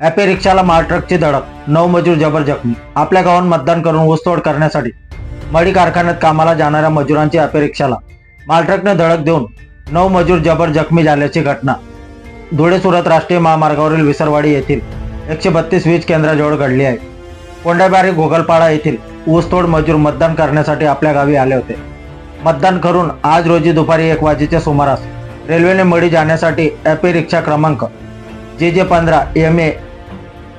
Ape रिक्षाला महाट्रकची धडक नऊ मजूर जबर जखमी. आपल्या गावात मतदान करून ऊसतोड करण्यासाठी मडी कारखान्यात कामाला जाणाऱ्या मजुरांची ॲपे रिक्षाला मालट्रकने धडक देऊन नऊ मजूर जबर जखमी झाल्याची घटना. धुळे सुरत राष्ट्रीय महामार्गावरील विसरवाडी येथील एकशे बत्तीस वीज केंद्राजवळ घडली आहे. कोंडाबारी गोगलपाडा येथील ऊसतोड मजूर मतदान करण्यासाठी आपल्या गावी आले होते. मतदान करून आज रोजी दुपारी एक वाजेच्या सुमारास रेल्वेने मडी जाण्यासाठी ॲपे रिक्षा क्रमांक जे जे पंधरा एम ए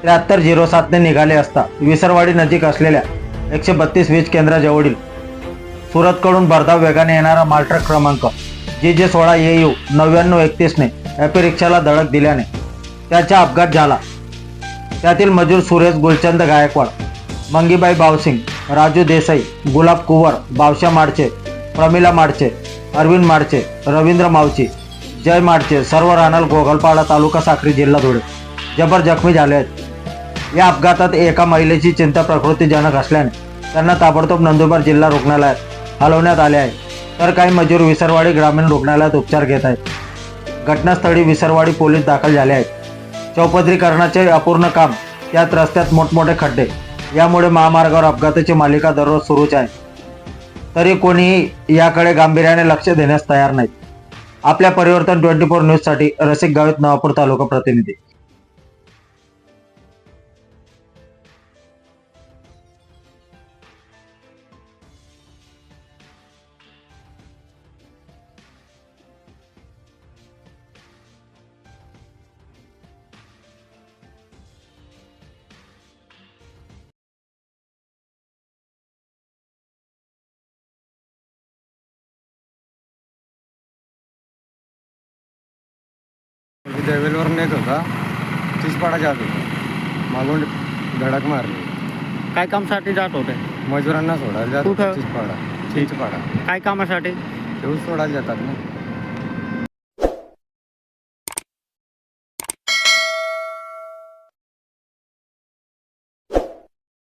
त्र्याहत्तर झिरो सातने निघाले असता विसरवाडी नजीक असलेल्या एकशे बत्तीस वीज केंद्राजवळील सुरतकडून भरधाव वेगाने येणारा मालट्रक क्रमांक जे जे सोळा ए यू नव्याण्णव एकतीसने ॲपी रिक्षाला धडक दिल्याने त्याचा अपघात झाला. त्यातील मजूर सुरेश गुलचंद गायकवाड मंगीबाई बावसिंग राजू देसाई गुलाब कुवर बावशा माडचे प्रमिला माडचे अरविंद माडचे रवींद्र मावची जय माडचे सर्व रानल गोगलपाडा तालुका साक्री जिल्हा धुळे. जबर जखमी झाले आहेत. या अपघातात एका महिलेची चिंता प्रकृतीजनक असल्याने त्यांना ताबडतोब नंदुरबार जिल्हा रुग्णालयात हलवण्यात आले आहे. तर काही मजूर विसरवाडी ग्रामीण रुग्णालयात उपचार घेत आहेत. घटनास्थळी विसरवाडी पोलीस दाखल झाले आहेत. चौपदरीकरणाचे अपूर्ण काम त्यात रस्त्यात मोठमोठे खड्डे. यामुळे महामार्गावर अपघाताची मालिका दररोज सुरूच आहे. तरी कोणीही याकडे गांभीर्याने लक्ष देण्यास तयार नाहीत. आपल्या परिवर्तन ट्वेंटी फोर न्यूजसाठी रसिक गावित नवापूर तालुका प्रतिनिधी. देवेलवरून येत होता चिचपाडा जात होता. मागून धडक मारली. काय कामासाठी जात होते? मजुरांना सोडायला जात होता कुठं? चिचपाडा चिंचपाडा काय कामासाठी? तेव्हा सोडायला जातात ना.